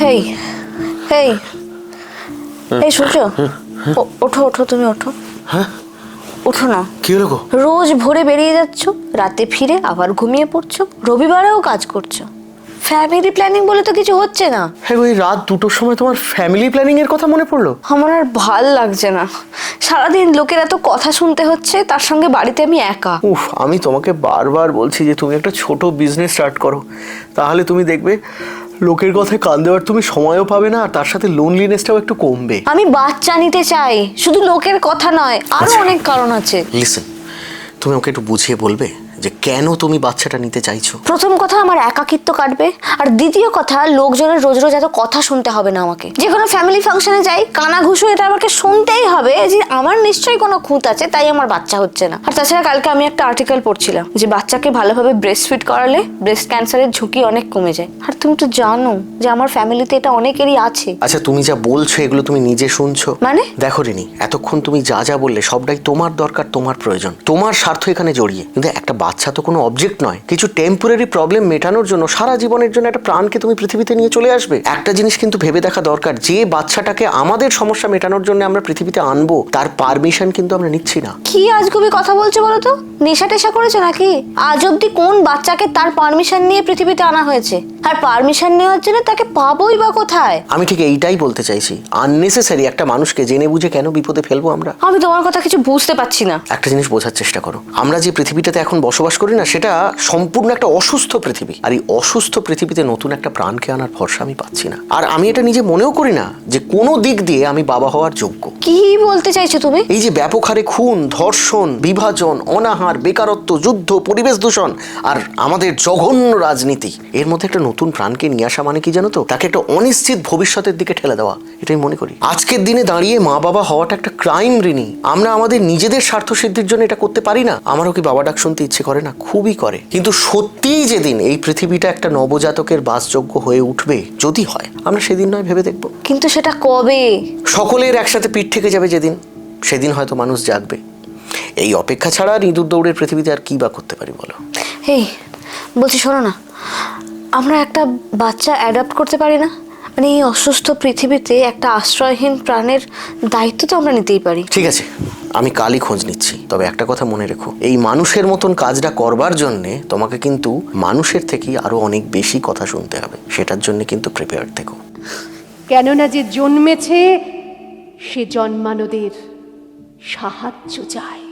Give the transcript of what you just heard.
হেই হেই। এই সূর্য ও- ওঠো ওঠো তুমি ওঠো। হ্যাঁ? ওঠো না। কি হলো গো? রোজ ভোরে বেরিয়ে যাচ্ছ রাতে ফিরে আবার ঘুমিয়ে পড়ছো রবিবারেও কাজ করছ। ফ্যামিলি প্ল্যানিং বলে তো কিছু হচ্ছে না। হ্যাঁ ওই রাত দুটোর সময় তোমার ফ্যামিলি প্ল্যানিং এর কথা মনে পড়ল? আমার আর ভালো লাগছে না। সারাদিন লোকের এত কথা শুনতে হচ্ছে তার সঙ্গে বাড়িতে আমি একা। উফ আমি তোমাকে বারবার বলছি যে তুমি একটা ছোট বিজনেস স্টার্ট করো। তাহলে তুমি দেখবে লোকের কথায় কান দেওয়ার তুমি সময়ও পাবে না আর তার সাথে লোনলিনেসটাও একটু কমবে। আমি বাচ্চা নিতে চাই শুধু লোকের কথা নয় আরও আচ্ছা। অনেক কারণ আছে। লিসেন তুমি ওকে একটু বুঝিয়ে বলবে? যে কেন তুমি বাচ্চাটা নিতে চাইছো? প্রথম কথা আমার একাকিত্ব কাটবে আর দ্বিতীয় কথা লোকজনের রোজ রোজ এত কথা শুনতে হবে না আমাকে। যে কোনো ফ্যামিলি ফাংশনে যাই কানা ঘুষো এটা আমাকে শুনতেই হবে যে আমার নিশ্চয়ই কোনো খুঁত আছে তাই আমার বাচ্চা হচ্ছে না। আর তাছাড়া কালকে আমি একটা আর্টিকেল পড়ছিলাম যে বাচ্চাকে ভালোভাবে ব্রেস্ট ফিট করালে ব্রেস্ট ক্যান্সারের ঝুঁকি অনেক কমে যায়। আর তুমি তো জানো যে আমার ফ্যামিলিতে এটা অনেকেরই আছে। আচ্ছা তুমি যা বলছো এগুলো তুমি নিজে শুনছো? মানে? দেখো রিনি এতক্ষণ তুমি যা যা বললে সবটাই তোমার দরকার তোমার প্রয়োজন। তোমার স্বার্থ এখানে জড়িয়ে। কিন্তু একটা বাচ্চা তো কোনো অবজেক্ট নয়। কিছু টেম্পোরারি প্রবলেম মেটানোর জন্য সারা জীবনের জন্য একটা প্রাণকে তুমি পৃথিবীতে নিয়ে চলে আসবে। একটা জিনিস কিন্তু ভেবে দেখা দরকার, যে বাচ্চাটাকে আমাদের সমস্যা মেটানোর জন্য আমরা পৃথিবীতে আনব, তার পারমিশন কিন্তু আমরা নিচ্ছি না। কি আজগুবি কথা বলছো বলো তো? নেশা টেশা করেছ নাকি? আজ অব্দি কোন বাচ্চাকে তার পারমিশন নিয়ে পৃথিবীতে আনা হয়েছে? আর পারমিশন নেওয়ার জন্য তাকে পাবোই বা কোথায়? আমি ঠিক এইটাই বলতে চাইছি। আননেসেসারি একটা মানুষকে জেনে বুঝে কেন বিপদে ফেলব আমরা? আমি তোমার কথা কিছু বুঝতে পারছি না। একটা জিনিস বোঝার চেষ্টা করো। আমরা যে পৃথিবীটাতে এখন বসবাস করি না সেটা সম্পূর্ণ একটা অসুস্থ পৃথিবী। আর এই অসুস্থ পৃথিবীতে নতুন একটা প্রাণকে আনার ভরসা আমি পাচ্ছি না। আর আমি এটা নিজে মনেও করি না যে কোনো দিক দিয়ে আমি বাবা হওয়ার যোগ্য। কি বলতে চাইছো তুমি? এই যে ব্যাপক হারে খুন ধর্ষণ বিভাজন অনাহার বেকারত্ব যুদ্ধ পরিবেশ দূষণ আর আমাদের জঘন্য রাজনীতি এর মধ্যে একটা নতুন প্রাণকে নিয়ে আসা মানে কি জানো তো? তাকে একটা অনিশ্চিত ভবিষ্যতের দিকে ঠেলে দেওয়া। এটাই মনে করি। আজকের দিনে দাঁড়িয়ে মা বাবা হওয়াটা একটা ক্রাইম ঋণী। আমরা আমাদের নিজেদের স্বার্থ সিদ্ধির জন্য এটা করতে পারি না। আমারও কি বাবা ডাক শুনতে ইচ্ছে করে না? খুবই করে। কিন্তু সত্যিই যেদিন এই পৃথিবীটা একটা নবজাতকের বাসযোগ্য হয়ে উঠবে যদি হয় আমরা সেদিন নয় ভেবে দেখব। কিন্তু সেটা কবে? সকলের একসাথে পিঠ থেকে যাবে যেদিন। সেদিন হয়তো মানুষ জাগবে। এই অপেক্ষা ছাড়া আর ইঁদুর দৌড়ের পৃথিবীতে আর কি বা করতে পারি বলো? এই বলছি শোনো না। আমরা একটা বাচ্চা অ্যাডাপ্ট করতে পারি না? মানে এই অসুস্থ পৃথিবীতে একটা আশ্রয়হীন প্রাণের দায়িত্ব তো আমরা নিতেই পারি। ঠিক আছে আমি কালই খোঁজ নিচ্ছি। তবে একটা কথা মনে রেখো এই মানুষের মতন কাজটা করবার জন্যে তোমাকে কিন্তু মানুষের থেকেই আরও অনেক বেশি কথা শুনতে হবে। সেটার জন্য কিন্তু প্রিপেয়ার থেকো। কেননা যে জন্মেছে সে জন্মানোদের সাহায্য চায়।